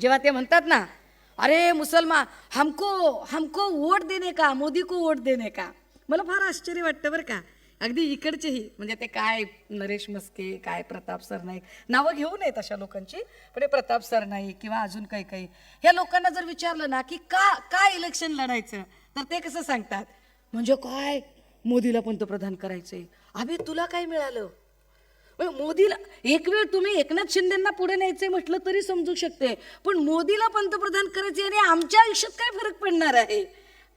जेव्हा ते म्हणतात ना अरे मुसलमान हमको हमको वोट देणे का मोदी को वोट देणे का. मला फार आश्चर्य वाटतं बरं का. अगदी इकडचेही म्हणजे ते काय नरेश मस्के काय प्रताप सरनाईक नावं घेऊ नयेत अशा लोकांची पण हे प्रताप सरनाईक किंवा अजून काही काही ह्या लोकांना जर विचारलं ना की का काय इलेक्शन लढायचं तर ते कसं सांगतात? म्हणजे काय? मोदीला पंतप्रधान करायचंय. अभि तुला काय मिळालं? मोदीला एक वेळ तुम्ही एकनाथ शिंदेना पुढे न्यायचे म्हटलं तरी समजू शकते. पण मोदीला पंतप्रधान करायचे आणि आमच्या आयुष्यात काय फरक पडणार आहे?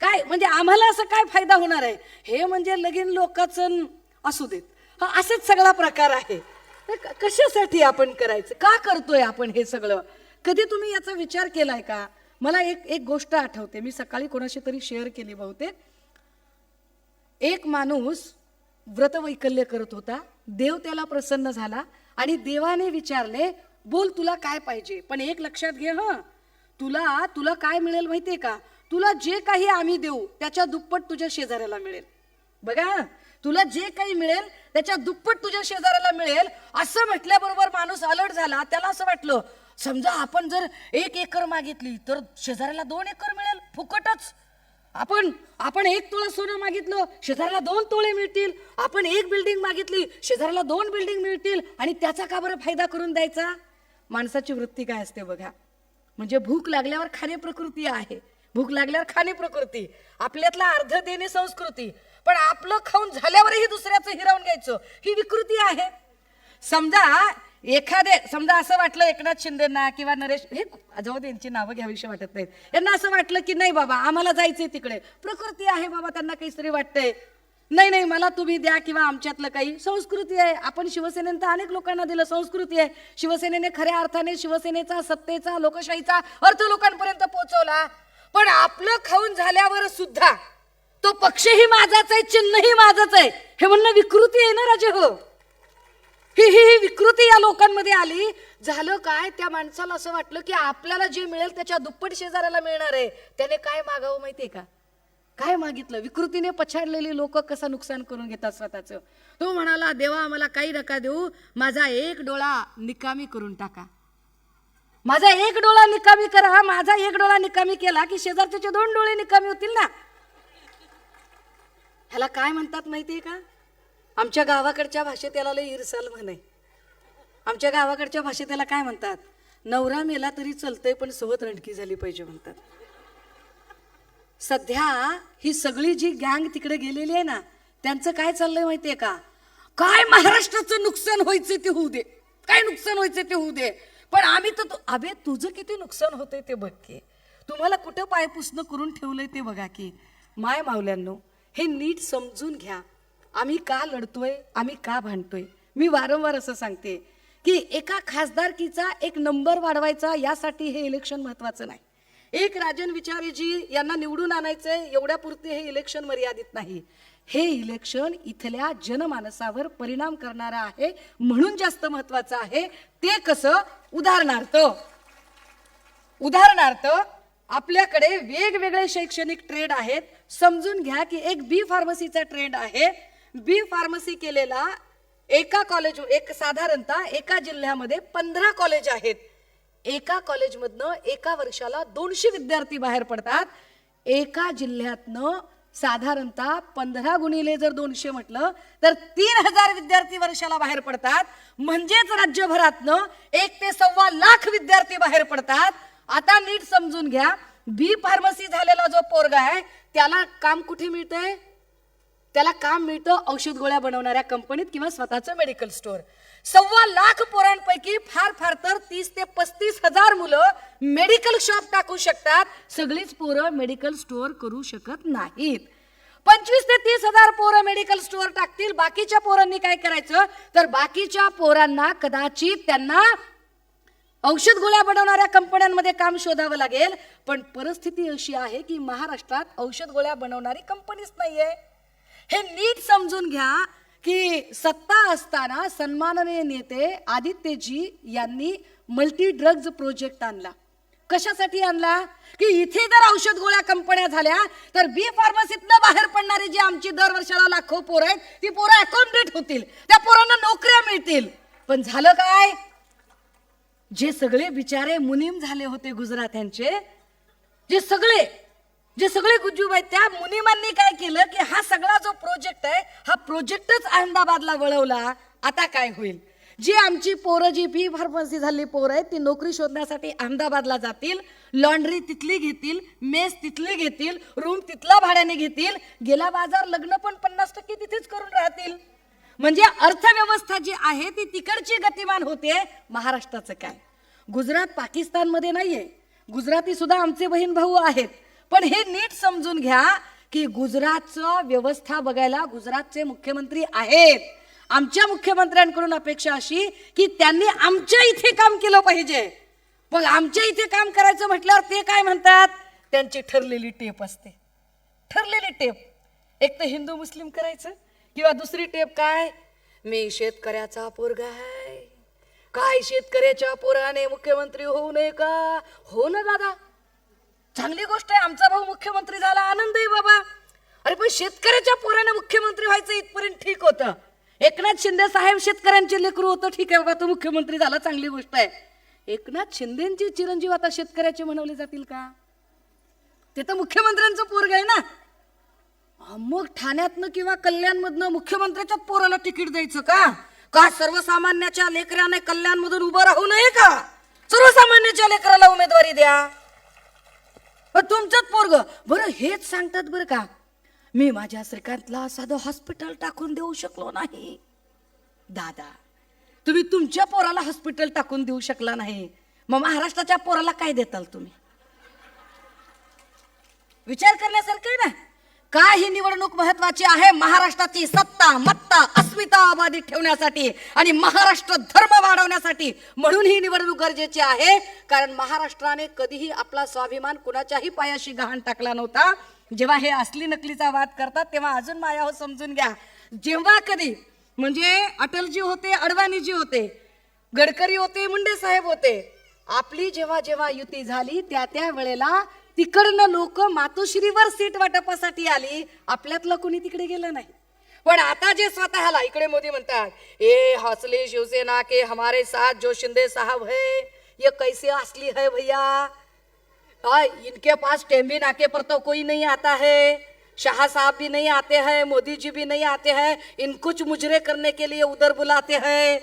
काय म्हणजे आम्हाला असं काय फायदा होणार आहे? हे म्हणजे लगीन लोकांचं असू देत. हा असंच सगळा प्रकार आहे. तर कशासाठी आपण करायचं? का करतोय आपण हे सगळं? कधी तुम्ही याचा विचार केलाय का? मला एक एक गोष्ट आठवते. मी सकाळी कोणाशी तरी शेअर केली बहुतेक. एक माणूस व्रतवैकल्य करत होता. देव त्याला प्रसन्न झाला आणि देवाने विचारले बोल तुला काय पाहिजे? पण एक लक्षात घे ह. तुला तुला काय मिळेल माहितीये का? तुला जे काही आम्ही देऊ त्याच्या दुप्पट तुझ्या शेजाऱ्याला मिळेल. बघा तुला जे काही मिळेल त्याच्या दुप्पट तुझ्या शेजाऱ्याला मिळेल असं म्हटल्याबरोबर माणूस अलर्ट झाला. त्याला असं वाटलं समजा आपण जर एक एकर मागितली तर शेजाऱ्याला दोन एकर मिळेल फुकटच. आपण आपण एक तोळा सोनं मागितलं शेजाऱ्याला दोन तोळे मिळतील. आपण एक बिल्डिंग मागितली शेजाऱ्याला दोन बिल्डिंग मिळतील. आणि त्याचा का बरं फायदा करून द्यायचा? माणसाची वृत्ती काय असते बघा. म्हणजे भूक लागल्यावर खाणे प्रकृती आहे. भूक लागल्यावर खाणे प्रकृती. आपल्यातला अर्ध देणे संस्कृती. पण आपलं खाऊन झाल्यावरही दुसऱ्याचं हिरावून घ्यायचं. ही विकृती आहे. समजा एखादे समजा असं वाटलं एकनाथ शिंदेना किंवा नरेश हे जाऊ दे यांची नावं घ्यावीशी वाटत नाहीत. यांना असं वाटलं की नाही बाबा आम्हाला जायचंय तिकडे. प्रकृती आहे बाबा त्यांना काहीतरी वाटतंय. नाही नाही मला तुम्ही द्या किंवा आमच्यातलं काही संस्कृती आहे. आपण शिवसेनेनं तर अनेक लोकांना दिलं संस्कृती आहे. शिवसेनेने खऱ्या अर्थाने शिवसेनेचा सत्तेचा लोकशाहीचा अर्थ लोकांपर्यंत पोहोचवला. पण आपलं खाऊन झाल्यावर सुद्धा तो पक्षही माझाच आहे चिन्हही माझाच आहे. हे म्हणणं विकृती आहे ना राजे हो? ही ही ही विकृती या लोकांमध्ये आली. झालं काय? त्या माणसाला असं वाटलं की आपल्याला जे मिळेल त्याच्या दुप्पट शेजाऱ्याला मिळणार आहे. त्याने काय मागावं माहितीये का? काय मागितलं? विकृतीने पछाडलेली लोक कसं नुकसान करून घेतात स्वतःचं? तो म्हणाला देवा आम्हाला काही नका देऊ. माझा एक डोळा निकामी करून टाका. माझा एक डोळा निकामी करा. माझा एक डोळा निकामी केला की शेजारचे दोन डोळे निकामी होतील ना? ह्याला काय म्हणतात माहितीये का? आमच्या गावाकडच्या भाषेत त्याला लय इरसाल म्हणे. आमच्या गावाकडच्या भाषेत त्याला काय म्हणतात? नवरा मेला तरी चालतंय पण सोबत रणकी झाली पाहिजे म्हणतात. सध्या ही सगळी जी गँग तिकडे गेलेली आहे ना त्यांचं काय चाललंय माहितीये का? काय महाराष्ट्राचं नुकसान व्हायचं ते होऊ दे. काय नुकसान व्हायचं ते होऊ दे. पण आम्ही तर अबे तुझं किती नुकसान होतंय ते बघ की. तुम्हाला कुठं पायपुसणं करून ठेवलंय ते बघा की. माय मावल्यांनो हे नीट समजून घ्या. आम्ही का लढतोय आम्ही का भांडतोय? मी वारंवार असं सांगते की एका खासदारकीचा एक नंबर वाढवायचा यासाठी हे इलेक्शन महत्वाचं नाही. एक राजन विचारेजी यांना निवडून आणायचंय एवढ्यापुरते हे इलेक्शन मर्यादित नाही. हे इलेक्शन इथल्या जनमानसावर परिणाम करणारं आहे म्हणून जास्त महत्वाचं आहे. ते कसं? उदाहरणार्थ उदाहरणार्थ आपल्याकडे वेगवेगळे शैक्षणिक ट्रेड आहेत. समजून घ्या की एक बी फार्मसीचा ट्रेंड आहे. बी फार्मसी केलेला एका कॉलेज एक साधारणतः एका जिल्ह्यामध्ये पंधरा कॉलेज आहेत. एका कॉलेजमधनं एका वर्षाला दोनशे विद्यार्थी बाहेर पडतात. एका जिल्ह्यातनं साधारणतः पंधरा गुणिले जर दोनशे म्हटलं तर तीन हजार विद्यार्थी वर्षाला बाहेर पडतात. म्हणजेच राज्यभरातनं एक ते सव्वा लाख विद्यार्थी बाहेर पडतात. आता नीट समजून घ्या बी फार्मसी झालेला जो पोरगा आहे त्याला काम कुठे मिळतंय? त्याला काम मिळतं औषध गोळ्या बनवणाऱ्या कंपनीत किंवा स्वतःचं मेडिकल स्टोअर सव्वा लाख पोरांपैकी फार फार तर तीस ते पस्तीस हजार मुलं मेडिकल शॉप टाकू शकतात. सगळीच पोरं मेडिकल स्टोअर करू शकत नाहीत. पंचवीस ते तीस हजार पोरं मेडिकल स्टोअर टाकतील. बाकीच्या पोरांनी काय करायचं? तर बाकीच्या पोरांना कदाचित त्यांना औषध गोळ्या बनवणाऱ्या कंपन्यांमध्ये काम शोधावं लागेल. पण परिस्थिती अशी आहे की महाराष्ट्रात औषध गोळ्या बनवणारी कंपनीच नाहीये. हे नीट समजून घ्या की सत्ता असताना सन्माननीय नेते आदित्यजी यांनी मल्टी ड्रग्ज प्रोजेक्ट आणला. कशासाठी आणला? की इथे जर औषध गोळ्या कंपन्या झाल्या तर बी फार्मसीतनं बाहेर पडणारी जी आमची दर वर्षाला लाखो पोरं आहेत ती पोरं अकॉम्प्लीट होतील. त्या पोरांना नोकऱ्या मिळतील. पण झालं काय? जे सगळे बिचारे मुनीम झाले होते गुजरात्यांचे जे सगळे जे सगळे गुज्जूबाई त्या मुनिमांनी काय केलं की हा सगळा जो प्रोजेक्ट आहे हा प्रोजेक्टच अहमदाबादला वळवला. आता काय होईल? जी आमची पोरं जी बी फार्मसी झाली पोरं आहेत ती नोकरी शोधण्यासाठी अहमदाबादला जातील लॉन्ड्री तिथली घेतील मेस तिथली घेतील रूम तिथला भाड्याने घेतील गेला बाजार लग्न पण पन्नास टक्के तिथेच करून राहतील. म्हणजे अर्थव्यवस्था जी आहे ती तिकडची गतिमान होते महाराष्ट्राचं काय? गुजरात पाकिस्तानमध्ये नाहीये. गुजराती सुद्धा आमचे बहीण भाऊ आहेत. पण हे नीट समजून घ्या की गुजरातचं व्यवस्था बघायला गुजरातचे मुख्यमंत्री आहेत. आमच्या मुख्यमंत्र्यांकडून अपेक्षा अशी की त्यांनी आमच्या इथे काम केलं पाहिजे. मग आमच्या इथे काम करायचं म्हटल्यावर ते काय म्हणतात? त्यांची ठरलेली टेप असते. ठरलेली टेप. एक तर हिंदू मुस्लिम करायचं किंवा दुसरी टेप काय? मी शेतकऱ्याचा पोरगा आहे. काय शेतकऱ्याच्या पोराने मुख्यमंत्री होऊ नये का? हो ना दादा. चांगली गोष्ट आहे आमचा भाऊ मुख्यमंत्री झाला आनंद आहे बाबा. अरे पण शेतकऱ्याच्या पोरानं मुख्यमंत्री व्हायचं इथपर्यंत ठीक होतं. एकनाथ शिंदे साहेब शेतकऱ्यांचे लेकरू होतं ठीक आहे बाबा तो मुख्यमंत्री झाला चांगली गोष्ट आहे. एकनाथ शिंदेची चिरंजीव आता शेतकऱ्याचे म्हणवले जातील का? ते तर मुख्यमंत्र्यांचं पोरग आहे ना. मग ठाण्यातनं किंवा कल्याणमधनं मुख्यमंत्र्याच्याच पोराला तिकीट द्यायचं का? का सर्वसामान्याच्या लेकराने कल्याणमधून उभं राहू नये का? सर्वसामान्याच्या लेकराला उमेदवारी द्या. तुमचंच पोरग. बरं हेच सांगतात बरं का मी माझ्या श्रीकांतला साधं हॉस्पिटल टाकून देऊ शकलो नाही. दादा तुम्ही तुमच्या पोराला हॉस्पिटल टाकून देऊ शकला नाही. मग महाराष्ट्राच्या पोराला काय देताल तुम्ही? विचार करण्यासारखं आहे ना? का ही निवडणूक महत्वाची आहे. महाराष्ट्राची सत्ता मत्ता अस्मिता अबाधित ठेवण्यासाठी आणि महाराष्ट्र धर्म वाढवण्यासाठी म्हणून ही निवडणूक गरजेची आहे. कारण महाराष्ट्राने कधीही आपला स्वाभिमान कुणाच्याही पायाशी गहाण टाकला नव्हता. जेव्हा हे असली नकलीचा वाद करतात तेव्हा अजून माया हो समजून घ्या. जेव्हा कधी म्हणजे अटलजी होते अडवाणीजी होते गडकरी होते मुंडे साहेब होते आपली जेव्हा जेव्हा युती झाली त्या त्या वेळेला तिकडनं लोक मातोश्रीवर सीट वाटपासाठी आली. आपल्यातलं कोणी तिकडे गेलं नाही. पण आता जे स्वतःला इकडे मोदी म्हणतात ए हौसले शिवसेना के हमारे साथ जो शिंदे साहब है ये कैसे असली है भैया? आ, इनके पास टेम्बी नाके पर तो कोई नहीं आता है। शाह साहब भी नहीं आते हैं मोदी जी भी नहीं आते हैं। इन कुछ मुजरे करने के लिए उधर बुलाते हैं।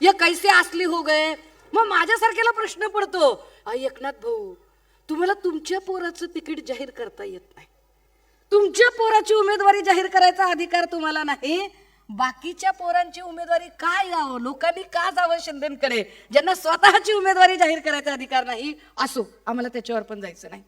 ये कैसे असली हो गए? मग माझ्यासारख्याला प्रश्न पडतो एकनाथ भाऊ तुम्हाला तुमच्या पोराचं तिकीट जाहीर करता येत नाही. तुमच्या पोराची उमेदवारी जाहीर करायचा अधिकार तुम्हाला नाही. बाकीच्या पोरांची उमेदवारी काय यावं? लोकांनी का जावं शिंदेकडे? ज्यांना स्वतःची उमेदवारी जाहीर करायचा अधिकार नाही असो. आम्हाला त्याच्यावर पण जायचं नाही.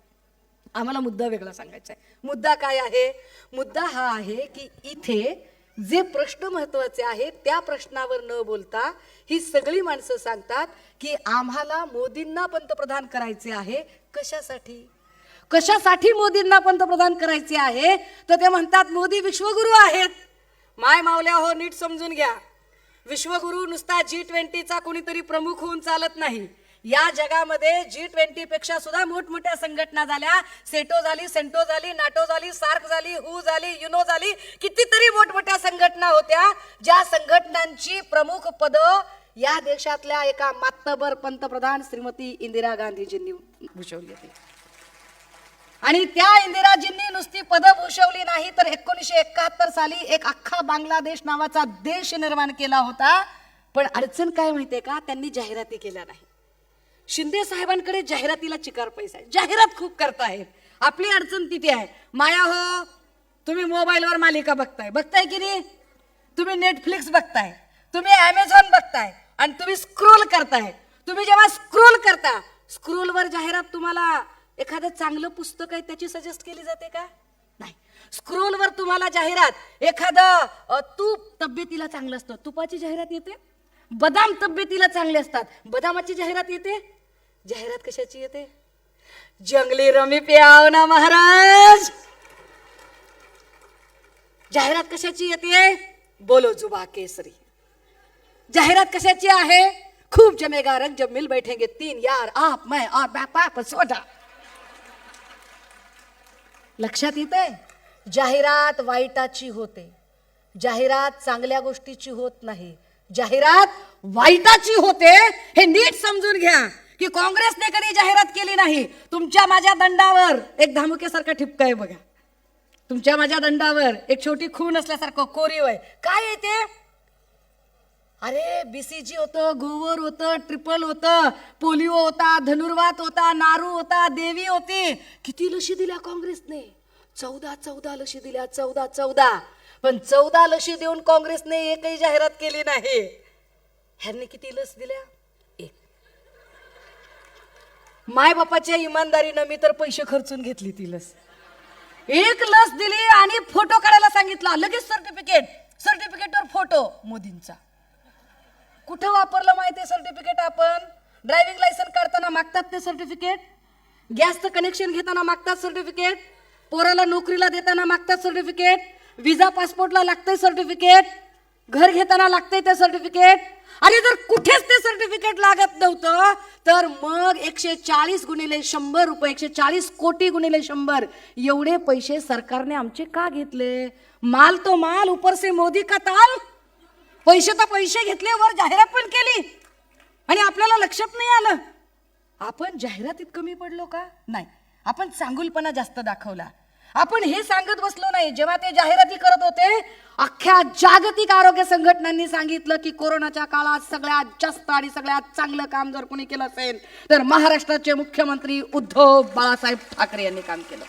आम्हाला मुद्दा वेगळा सांगायचा आहे. मुद्दा काय आहे? मुद्दा हा आहे की इथे जे प्रश्न महत्त्वाचे आहेत त्या प्रश्नावर न बोलता ही सगळी माणसं सांगतात की आम्हाला मोदींना पंतप्रधान करायचे आहे कशासाठी? कशासाठी मोदींना पंतप्रधान करायचे आहे? तर ते म्हणतात मोदी विश्वगुरू आहेत. माय मावल्या हो नीट समजून घ्या. विश्वगुरू नुसता जी ट्वेंटीचा कोणीतरी प्रमुख होऊन चालत नाही. या जगामध्ये जी ट्वेंटी पेक्षा सुद्धा मोठमोठ्या संघटना झाल्या. सेटो झाली सेंटो झाली नाटो झाली सार्क झाली हू झाली युनो झाली. कितीतरी मोठमोठ्या संघटना होत्या. ज्या संघटनांची प्रमुख पद या देशातल्या एका मातबर पंतप्रधान श्रीमती इंदिरा गांधीजींनी भूषवली होती. आणि त्या इंदिराजींनी नुसती पद भूषवली नाही तर एकोणीसशे एकाहत्तर साली एक अख्खा बांगलादेश नावाचा देश निर्माण केला होता. पण अडचण काय माहितीये का? त्यांनी जाहिराती केल्या नाही शिंदे साहेबांकडे जाहिरातीला चिकार पैसा आहे. जाहिरात खूप करतायत आपली अडचण तिथे आहे. माया हो तुम्ही मोबाईलवर मालिका बघताय. बघताय की नाही? तुम्ही नेटफ्लिक्स बघताय. तुम्ही ॲमेझॉन बघताय. आणि तुम्ही स्क्रोल करताय. तुम्ही जेव्हा स्क्रोल करता स्क्रोलवर जाहिरात तुम्हाला एखादं चांगलं पुस्तक आहे त्याची सजेस्ट केली जाते का? नाही. स्क्रोलवर तुम्हाला जाहिरात एखादं तूप तब्येतीला चांगलं असतं. तुपाची जाहिरात येते. बदाम तब्येतीला चांगले असतात. बदामाची जाहिरात येते. जाहिरात कशाची येते जंगली रमी प्याव ना महाराज. जाहिरात कशाची येते बोलो जुबा केसरी. जाहिरात कशाची आहे? खूप जमेगा रंग जब मिल बैठेंगे तीन यार आप मैं और बाप सोडा. लक्षात येते जाहिरात वाईटाची होते. जाहिरात चांगल्या गोष्टीची होत नाही. जाहिरात वाईटाची होते हे नीट समजून घ्या. की काँग्रेसने कधी जाहिरात केली नाही? तुमच्या माझ्या दंडावर एक धामुकेसारखा ठिपका आहे बघा. तुमच्या माझ्या दंडावर एक छोटी खून असल्यासारखं कोरीव आहे. काय आहे ते? अरे बीसीजी होतं गोवर होतं ट्रिपल होतं पोलिओ होता धनुर्वात होता नारू होता देवी होती. किती लशी दिल्या काँग्रेसने? चौदा चौदा लशी दिल्या चौदा चौदा. पण चौदा लशी देऊन काँग्रेसने एकही जाहिरात केली नाही. ह्यांनी किती लस दिल्या? माय बापाच्या इमानदारीनं मी तर पैसे खर्चून घेतली ती लस एक लस दिली आणि फोटो काढायला सांगितला. लगेच सर्टिफिकेट सर्टिफिकेटवर फोटो. मोदींचा. कुठं वापरलं माहिती सर्टिफिकेट आपण? ड्रायव्हिंग लायसन काढताना मागतात ते सर्टिफिकेट गॅसचं कनेक्शन घेताना मागतात सर्टिफिकेट पोराला नोकरीला देताना मागतात सर्टिफिकेट विजा पासपोर्टला लागतंय सर्टिफिकेट घर घेताना लागतंय ते सर्टिफिकेट आणि जर कुठेच ते सर्टिफिकेट लागत नव्हतं तर मग एकशे चाळीस गुणिले शंभर रुपये एकशे चाळीस कोटी गुणिले शंभर एवढे पैसे सरकारने आमचे का घेतले? माल तो माल ऊपर से मोदी का ताल? पैसे तर पैसे घेतले वर जाहिरात पण केली. आणि आपल्याला लक्षात नाही आलं. आपण जाहिरातीत कमी पडलो का? नाही. आपण चांगुलपणा जास्त दाखवला. आपण हे सांगत बसलो नाही जेव्हा ते जाहिराती करत होते अख्ख्या जागतिक आरोग्य संघटनांनी सांगितलं की कोरोनाच्या काळात सगळ्यात जास्त आणि सगळ्यात चांगलं काम जर कोणी केलं असेल तर महाराष्ट्राचे मुख्यमंत्री उद्धव बाळासाहेब ठाकरे यांनी काम केलं.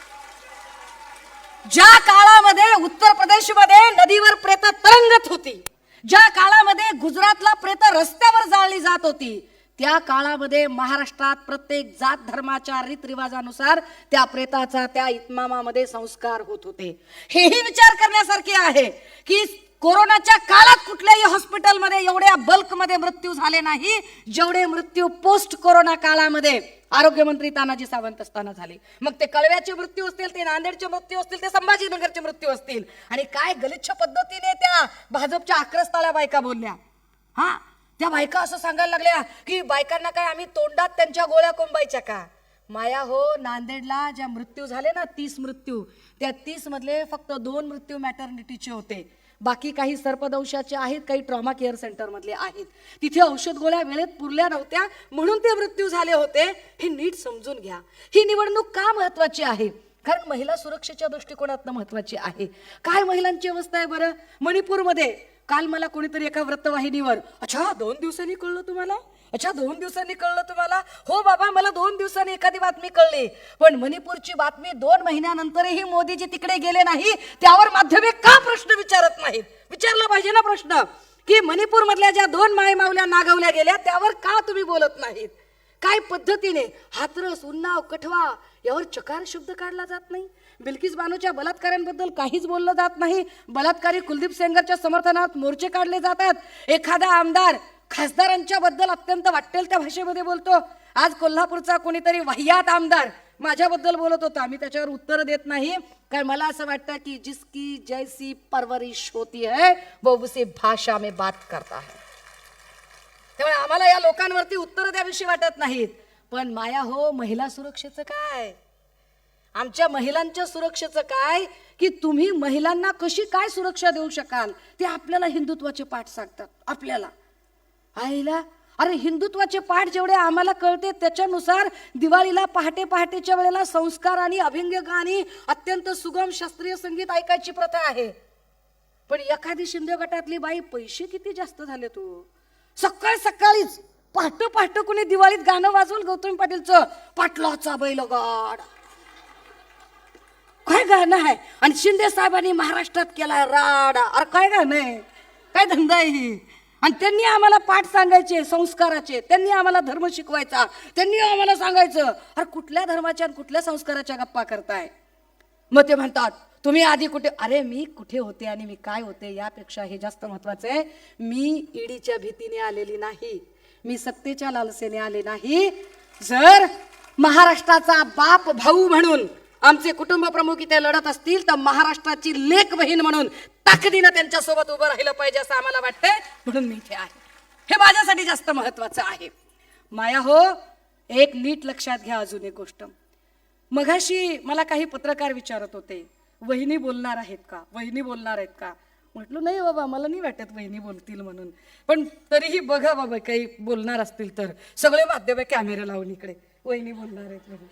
ज्या काळामध्ये उत्तर प्रदेशमध्ये नदीवर प्रेत तरंगत होती ज्या काळामध्ये गुजरातला प्रेत रस्त्यावर जाळली जात होती त्या काळामध्ये महाराष्ट्रात प्रत्येक जात धर्माच्या रीतरिवाजानुसार त्या प्रेताचा त्या इतमामामध्ये संस्कार होत होते. हेही विचार करण्यासारखे आहे की कोरोनाच्या काळात कुठल्याही हॉस्पिटलमध्ये एवढ्या बल्कमध्ये मृत्यू झाले नाही जेवढे मृत्यू पोस्ट कोरोना काळामध्ये आरोग्यमंत्री तानाजी सावंत असताना झाले. मग ते कळव्याचे मृत्यू असतील ते नांदेडचे मृत्यू असतील ते संभाजीनगरचे मृत्यू असतील. आणि काय गलिच्छ पद्धतीने त्या भाजपच्या अक्रस्ताला बायका बोलल्या? हा? त्या बायका असं सांगायला लागल्या की बायकांना काय आम्ही तोंडात त्यांच्या गोळ्या कोंबायच्या का? माया हो नांदेडला ज्या मृत्यू झाले ना तीस मृत्यू त्या तीस मधले फक्त दोन मृत्यू मॅटर्निटीचे होते. बाकी काही सर्पदंशाचे आहेत काही ट्रॉमा केअर सेंटरमधले आहेत. तिथे औषध गोळ्या वेळेत पुरल्या नव्हत्या म्हणून ते मृत्यू झाले होते. हे नीट समजून घ्या. ही निवडणूक का महत्वाची आहे? कारण महिला सुरक्षेच्या दृष्टिकोनातनं महत्वाची आहे. काय महिलांची अवस्था आहे बरं? मणिपूरमध्ये काल मला कोणीतरी एका वृत्तवाहिनीवर अच्छा दोन दिवसांनी कळलं तुम्हाला? अच्छा दोन दिवसांनी कळलं तुम्हाला? हो बाबा मला दोन दिवसांनी एखादी बातमी कळली. पण मणिपूरची बातमी दोन महिन्यानंतरही मोदीजी तिकडे गेले नाही त्यावर माध्यमे का प्रश्न विचारत नाहीत? विचारला पाहिजे ना प्रश्न. की मणिपूर मधल्या ज्या दोन मायमावल्या नागवल्या गेल्या त्यावर का तुम्ही बोलत नाहीत? काय पद्धतीने? हातरस उन्नाव कठवा यावर चकार शब्द काढला जात नाही? बिल्किस बानूच्या बलात्कारांबद्दल काहीच बोललं जात नाही. बलात्कारी कुलदीप सेंगरच्या समर्थनात मोर्चे काढले जातात एखादा आमदार खासदारांच्या बद्दल अत्यंत वाटेल त्या भाषेमध्ये बोलतो. आज कोल्हापूरचा कोणीतरी वाह्यात आमदार माझ्याबद्दल बोलत होता. मी त्याच्यावर उत्तर देत नाही. कारण मला असं वाटतं की जिसकी जैसी परवरिश होती है वो उसे भाषा में बात करता है. त्यामुळे आम्हाला या लोकांवरती उत्तर द्याविषयी वाटत नाहीत. पण माया हो महिला सुरक्षेचं काय? आमच्या महिलांच्या सुरक्षेचं काय? की तुम्ही महिलांना कशी काय सुरक्षा देऊ शकाल? ते आपल्याला हिंदुत्वाचे पाठ सांगतात आपल्याला. आईला अरे हिंदुत्वाचे पाठ जेवढे आम्हाला कळते त्याच्यानुसार दिवाळीला पहाटे पहाटेच्या वेळेला संस्कार आणि अभिंग गाणी अत्यंत सुगम शास्त्रीय संगीत ऐकायची प्रथा आहे. पण एखादी शिंदे गटातली बाई पैसे किती जास्त झाले तू? सकाळ सकाळीच पहाटं पहाटं कुणी दिवाळीत गाणं वाजवून गौतमी पाटीलचं? पाटलाचा बैलगाड. काय गाणं आहे आणि शिंदे साहेबांनी महाराष्ट्रात केला राडा. अरे काय गाणं आहे काय धंदा आहे ही? आणि त्यांनी आम्हाला पाठ सांगायचे संस्काराचे. त्यांनी आम्हाला धर्म शिकवायचा. त्यांनी आम्हाला सांगायचं अरे कुठल्या धर्माच्या आणि कुठल्या संस्काराच्या गप्पा करताय? मग ते म्हणतात तुम्ही आधी कुठे अरे मी कुठे होते आणि मी काय होते यापेक्षा हे जास्त महत्वाचं आहे. मी ईडीच्या भीतीने आलेली नाही. मी सत्तेच्या लालसेने आले नाही. जर महाराष्ट्राचा बाप भाऊ म्हणून आमचे कुटुंब प्रमुख इथे लढत असतील तर महाराष्ट्राची लेख बहीण म्हणून ताकदीनं त्यांच्यासोबत उभं राहिलं पाहिजे असं आम्हाला वाटतंय. म्हणून मी इथे आहे. हे माझ्यासाठी जास्त महत्वाचं आहे. माया हो एक नीट लक्षात घ्या अजून एक गोष्ट. मघाशी मला काही पत्रकार विचारत होते वहिनी बोलणार आहेत का? वहिनी बोलणार आहेत का? म्हटलं नाही बाबा मला नाही वाटत वहिनी बोलतील म्हणून. पण तरीही बघा बाबा काही बोलणार असतील तर. सगळे माध्यम कॅमेरा लावून इकडे. वहिनी बोलणार आहेत म्हणून.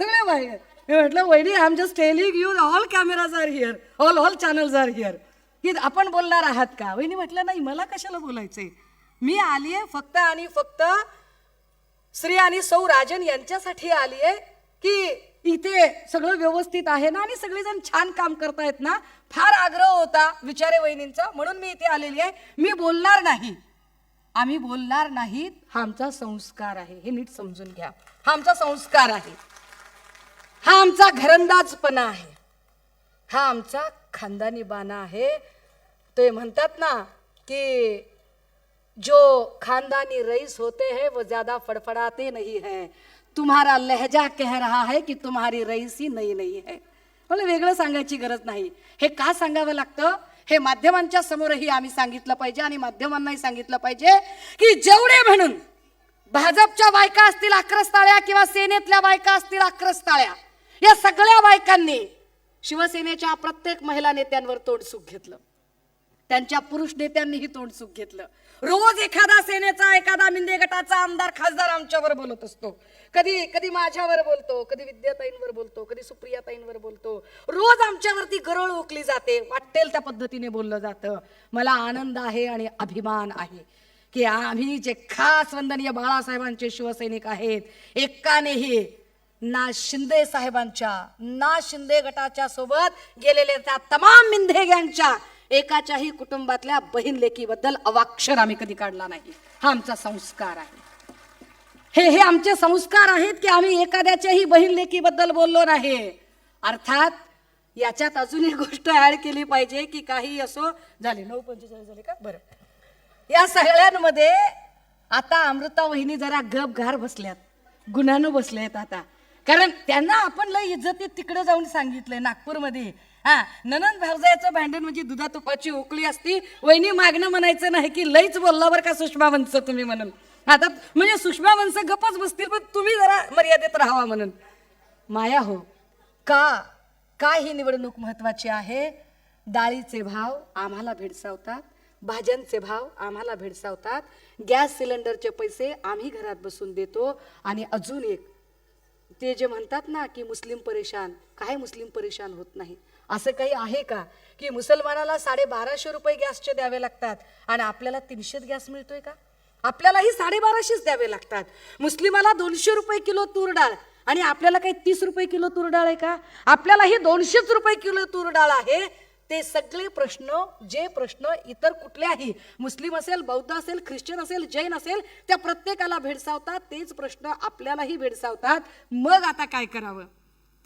सगळे बाहेर. मी म्हटलं वहिनी I am just telling you all cameras are here all all channels are here की आपण बोलणार आहात का? वहिनी म्हटलं नाही मला कशाला बोलायचंय? मी आलीये फक्त आणि फक्त श्री आणि सौ राजन यांच्यासाठी आली आहे की इथे सगळं व्यवस्थित आहे ना आणि सगळेजण छान काम करतायत ना? फार आग्रह होता विचारे वहिनींचा म्हणून मी इथे आलेली आहे. मी बोलणार नाही. आम्ही बोलणार नाहीत. हा आमचा संस्कार आहे. हे नीट समजून घ्या. हा आमचा संस्कार आहे. हा आमचा घरंदाजपणा आहे. हा आमचा खानदानी बाणा आहे. ते म्हणतात ना की जो खानदानी रईस होते हैं वो ज्यादा फड़फड़ाते नहीं है. तुम्हारा लहजा कह रहा है की तुम्हारी रईसी नई नाही है. मला वेगळं सांगायची गरज नाही. हे का सांगावं लागतं? हे माध्यमांच्या समोरही आम्ही सांगितलं पाहिजे आणि माध्यमांनाही सांगितलं पाहिजे की जेवढे म्हणून भाजपच्या बायका असतील आक्रस्ताळ्या किंवा सेनेतल्या बायका असतील आक्रस्ताळ्या या सगळ्या बायकांनी शिवसेनेच्या प्रत्येक महिला नेत्यांवर तोडसुख घेतलं. त्यांच्या पुरुष नेत्यांनीही तोंड सुख घेतलं. रोज एखादा सेनेचा एखादा मिंदे गटाचा आमदार खासदार आमच्यावर बोलत असतो. कधी कधी माझ्यावर बोलतो कधी विद्याताईंवर बोलतो कधी सुप्रियाताईंवर बोलतो. रोज आमच्यावरती गरळ ओकली जाते वाटेल त्या पद्धतीने बोललं जातं. मला आनंद आहे आणि अभिमान आहे की आम्ही जे खास वंदनीय बाळासाहेबांचे शिवसैनिक आहेत एकानेही ना शिंदे साहेबांच्या ना शिंदे गटाच्या सोबत गेलेल्या त्या तमाम मिंधे गँगच्या एकाच्याही कुटुंबातल्या बहीण लेकीबद्दल अवाक्षर आम्ही कधी काढला नाही. हा आमचा संस्कार आहे. हे हे आमचे संस्कार आहेत की आम्ही एखाद्याच्याही बहीण लेकीबद्दल बोललो नाही. अर्थात याच्यात अजून एक गोष्ट ऍड केली पाहिजे की काही असो. झाले नऊ पंचेचाळीस झाले का? बरं. या सगळ्यांमध्ये आता अमृता वहिनी जरा गप घार बसल्यात. गुन्ह्यानं बसल्यात आता. कारण त्यांना आपण लय इज्जतीत तिकडे जाऊन सांगितलंय नागपूरमध्ये. हा ननंद भावजायचं भांडण म्हणजे दुधा तुपाची उकळी असती वहिनी मागणं म्हणायचं नाही की लईच बोलला का सुषमा वंश तुम्ही म्हणून. आता म्हणजे सुषमा वंश गपच बसतील पण तुम्ही जरा मर्यादेत राहावा म्हणून. माया हो का का ही निवडणूक महत्वाची आहे? डाळीचे भाव आम्हाला भेडसावतात भाज्यांचे भाव आम्हाला भेडसावतात गॅस सिलेंडरचे पैसे आम्ही घरात बसून देतो आणि अजून एक ते जे म्हणतात ना की मुस्लिम परेशान काय मुस्लिम परेशान होत नाही. असं काही आहे का? की मुसलमानाला साडे बाराशे रुपये गॅसचे द्यावे लागतात आणि आपल्याला तीनशेच गॅस मिळतोय का? आपल्यालाही साडेबाराशेच द्यावे लागतात. मुस्लिमाला दोनशे रुपये किलो तूर डाळ आणि आपल्याला काही तीस रुपये किलो तूर डाळ आहे का? आपल्यालाही दोनशेच रुपये किलो तूर डाळ आहे. ते सगळे प्रश्न जे प्रश्न इतर कुठल्याही मुस्लिम असेल बौद्ध असेल ख्रिश्चन असेल जैन असेल त्या प्रत्येकाला भेडसावतात तेच प्रश्न आपल्यालाही भेडसावतात. मग आता काय करावं?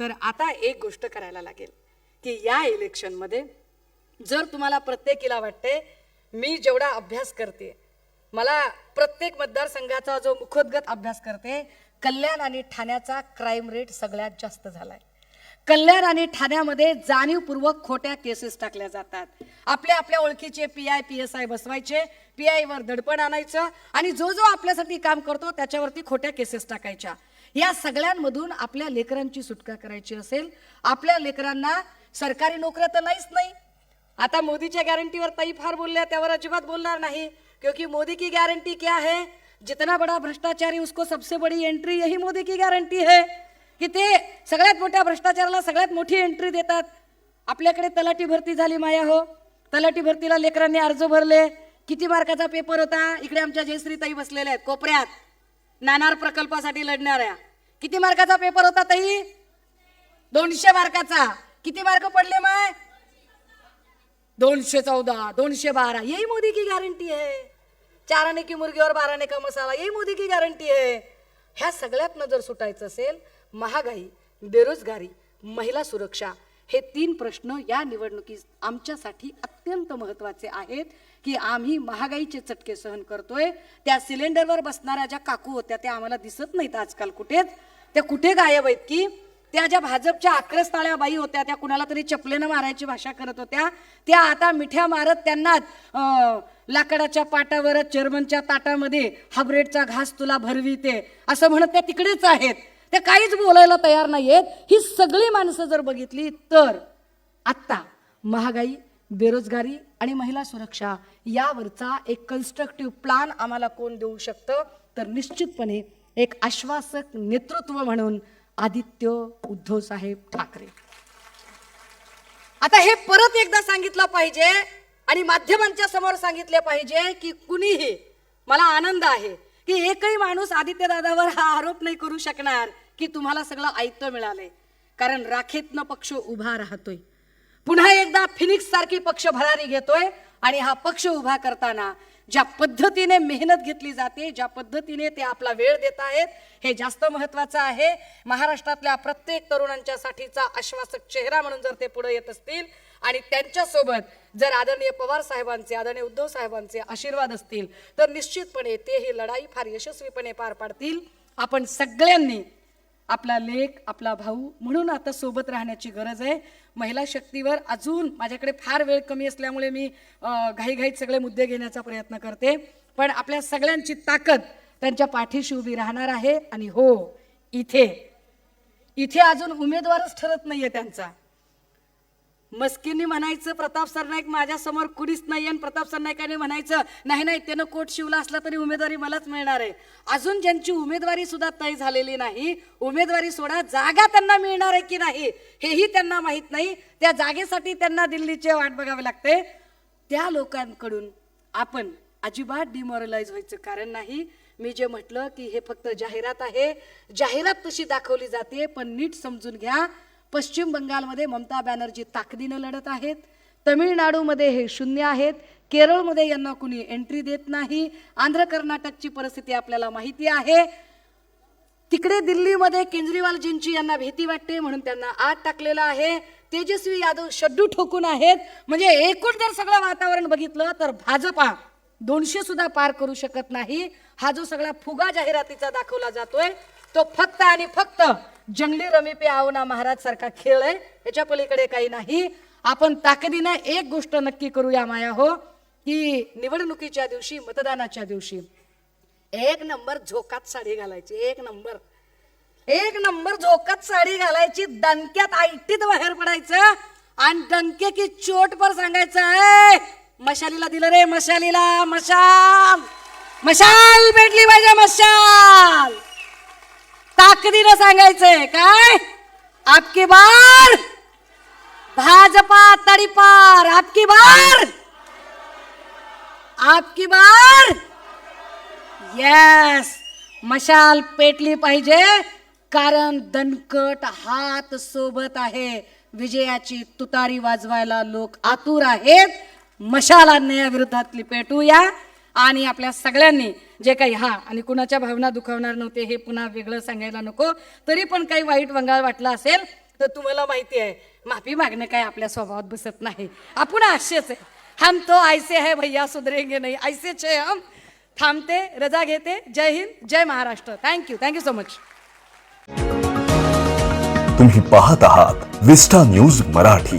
तर आता एक गोष्ट करायला लागेल की या इलेक्शनमध्ये जर तुम्हाला प्रत्येकीला वाटते मी जेवढा अभ्यास करते मला प्रत्येक मतदारसंघाचा जो मुखोद्गत अभ्यास करते कल्याण आणि ठाण्याचा क्राईम रेट सगळ्यात जास्त झाला आहे कल्याण आणि ठाण्यामध्ये जाणीवपूर्वक खोट्या केसेस टाकल्या जातात. आपल्या आपल्या ओळखीचे P I P S I बसवायचे पी आय वर दडपण आणायचं आणि जो जो आपल्यासाठी काम करतो त्याच्यावरती खोट्या केसेस टाकायच्या. या सगळ्यांमधून आपल्या लेकरांची सुटका करायची असेल. आपल्या लेकरांना सरकारी नोकऱ्या तर नाहीच नाही. आता मोदीच्या गॅरंटीवर ताई फार बोलल्या त्यावर अजिबात बोलणार नाही. क्योंकि मोदी की गॅरंटी क्या है? जितना बड़ा भ्रष्टाचारी उसको सबसे बड़ी एंट्री यही मोदी की गारंटी है. की ते सगळ्यात मोठ्या भ्रष्टाचाराला सगळ्यात मोठी एंट्री देतात. आपल्याकडे तलाठी भरती झाली माया हो. तलाठी भरतीला लेकरांनी अर्ज भरले. किती मार्काचा पेपर होता? इकडे आमच्या जयश्रीताई बसलेल्या आहेत कोपऱ्यात. नाणार प्रकल्पासाठी लढणाऱ्या. किती मार्काचा पेपर होता ताई? दोनशे मार्काचा. किती मार्क पडले माय? दोनशे चौदा दोनशे बारा. यही मोदी की गॅरंटी आहे चाराने की मुर्गीवर बाराने का मसाला. यही मोदी की गॅरंटी आहे ह्या सगळ्यातनं जर सुटायचं असेल महागाई बेरोजगारी महिला सुरक्षा हे तीन प्रश्न या निवडणुकीत आमच्यासाठी अत्यंत महत्त्वाचे आहेत की आम्ही महागाईचे चटके सहन करतोय. त्या सिलेंडरवर बसणाऱ्या ज्या काकू होत्या त्या आम्हाला दिसत नाहीत आजकाल कुठेच. त्या कुठे गायब आहेत की? त्या ज्या भाजपच्या आक्रस्ताळ्या बाई होत्या त्या कुणाला तरी चपलेनं मारायची भाषा करत होत्या त्या आता मिठ्या मारत त्यांना लाकडाच्या पाटावर जर्मनच्या ताटामध्ये हाब्रेडचा घास तुला भरविते असं म्हणत त्या तिकडेच आहेत. ते काहीच बोलायला तयार नाहीयेत. ही सगळी माणसं जर बघितली तर आत्ता महागाई बेरोजगारी आणि महिला सुरक्षा यावरचा एक कन्स्ट्रक्टिव्ह प्लान आम्हाला कोण देऊ शकतं? तर निश्चितपणे एक आश्वासक नेतृत्व म्हणून आदित्य उद्धव साहेब ठाकरे. आता हे परत एकदा सांगितलं पाहिजे आणि माध्यमांच्या समोर सांगितले पाहिजे की कुणीही मला आनंद आहे की एकही माणूस आदित्यदादावर हा आरोप नाही करू शकणार. की तुम्हाला सगळं ऐकतं मिळालंय. कारण राखेतनं पक्ष उभा राहतोय. पुन्हा एकदा फिनिक्स सारखी पक्ष भरारी घेतोय आणि हा पक्ष उभा करताना ज्या पद्धतीने मेहनत घेतली जाते ज्या पद्धतीने ते आपला वेळ देत आहेत हे जास्त महत्वाचं आहे. महाराष्ट्रातल्या प्रत्येक तरुणांच्यासाठीचा आश्वासक चेहरा म्हणून जर ते पुढे येत असतील आणि त्यांच्यासोबत जर आदरणीय पवार साहेबांचे आदरणीय उद्धव साहेबांचे आशीर्वाद असतील तर निश्चितपणे ते ही लढाई फार यशस्वीपणे पार पाडतील. आपण सगळ्यांनी आपला लेख आपला भाऊ म्हणून आता सोबत राहण्याची गरज आहे. महिला शक्तीवर अजून माझ्याकडे फार वेळ कमी असल्यामुळे मी घाईघाईत सगळे मुद्दे घेण्याचा प्रयत्न करते. पण आपल्या सगळ्यांची ताकद त्यांच्या पाठीशी उभी राहणार आहे आणि हो इथे. इथे अजून उमेदवारच ठरत नाहीये त्यांचा. मस्किनी म्हणायचं प्रताप सरनाईक माझ्यासमोर कुणीच नाही आणि प्रताप सरनाईकाने म्हणायचं नाही नाही त्यानं कोट शिवला असला तरी उमेदवारी मलाच मिळणार आहे. अजून ज्यांची उमेदवारी सुद्धा तय झालेली नाही उमेदवारी सोडा जागा त्यांना मिळणार आहे की नाही हेही त्यांना माहीत नाही. त्या जागेसाठी त्यांना दिल्लीचे वाट बघावी लागते. त्या लोकांकडून आपण अजिबात डिमॉरलाइज व्हायचं कारण नाही. मी जे म्हटलं की हे फक्त जाहिरात आहे. जाहिरात तशी दाखवली जाते पण नीट समजून घ्या. पश्चिम बंगालमध्ये ममता बॅनर्जी ताकदीनं लढत आहेत. तमिळनाडूमध्ये हे शून्य आहेत. केरळमध्ये यांना कुणी एंट्री देत नाही. आंध्र कर्नाटकची परिस्थिती आपल्याला माहिती आहे. तिकडे दिल्लीमध्ये केजरीवालजींची यांना भीती वाटते म्हणून त्यांना आत टाकलेलं आहे. तेजस्वी यादव शड्डू ठोकून आहेत. म्हणजे एकूण जर सगळं वातावरण बघितलं तर भाजपा दोनशे सुद्धा पार करू शकत नाही. हा जो सगळा फुगा जाहिरातीचा दाखवला जातोय तो फक्त आणि फक्त जंगली रमी पे आवना महाराज सारखा खेळ आहे. याच्या पलीकडे काही नाही. आपण ताकदीनं एक गोष्ट नक्की करूया माया हो की निवडणुकीच्या दिवशी मतदानाच्या दिवशी. एक नंबर झोकात साडी घालायची एक नंबर. एक नंबर झोकात साडी घालायची दणक्यात आयटीत बाहेर पडायचं आणि दणके की चोट पर सांगायचं मशालीला दिलं रे मशालीला मशाल. मशाल भेटली पाहिजे मशाल. ताकदीनं सांगायचंय काय? आपकी बार! भाजपा तडीपार आपकी बार! आपकी बार! येस मशाल पेटली पाहिजे कारण दणकट हात सोबत आहे. विजयाची तुतारी वाजवायला लोक आतुर आहेत. मशालांना या विरोधातली पेटूया. आणि आपल्या सगळ्यांनी जे काही हा आणि कुणाच्या भावना दुखावणार नव्हते हे पुन्हा वेगळं सांगायला नको. तरी पण काही वाईट वंगाळ वाटला असेल तर तुम्हाला माहिती आहे माफी मागणं काय आपल्या स्वभावात बसत नाही. आपण असेच आहे. हम तो ऐसे है भैया सुधरेंगे नाही. ऐसेच आहे हम. थांबते रजा घेते. जय हिंद जय Maharashtra. Thank you thank you so much तुम्ही पाहत आहात विस्टा न्यूज मराठी.